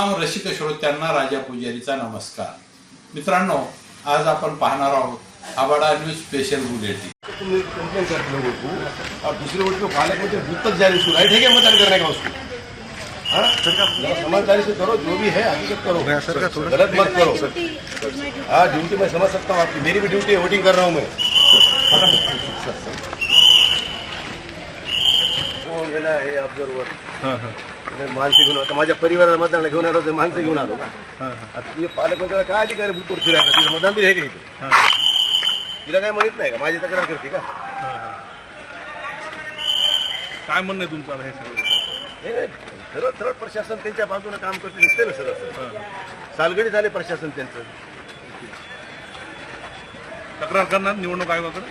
रसिक श्रोत्यांना राजा पुजारीचा नमस्कार. मित्रांनो आज आपण पाहणार आहोत आबाडा न्यूज स्पेशल बुलेटिन. और दूसरे वोट को तक जाने उसको राइट है क्या मतदान करने का उसको हाँ? जरा समझदारी से करो जो भी है हकीकत करो. गलत मत करो. हाँ ड्यूटी मैं समझ सकता हूँ आपकी मेरी भी ड्यूटी है वोटिंग कर रहा हूँ मैं कोण गेला हे ऑब्झर्वर माणसे घेऊन आता माझ्या परिवाराला मतदान घेऊन आलो ते माणसं घेऊन आलो आता तुझे पालक वगैरे काय अधिकारी बुथवर फिरायचा तिला मतदान बी आहे का इथे तिला काय म्हणत नाही का? माझी तक्रार करते का? काय म्हणणं आहे तुमचं हे सगळं. सर्व सर्व प्रशासन त्यांच्या बाजूने काम करते दिसते ना सर असं सालगडी झाले प्रशासन त्यांचं. तक्रार करणार निवडणूक आयोगाकडे?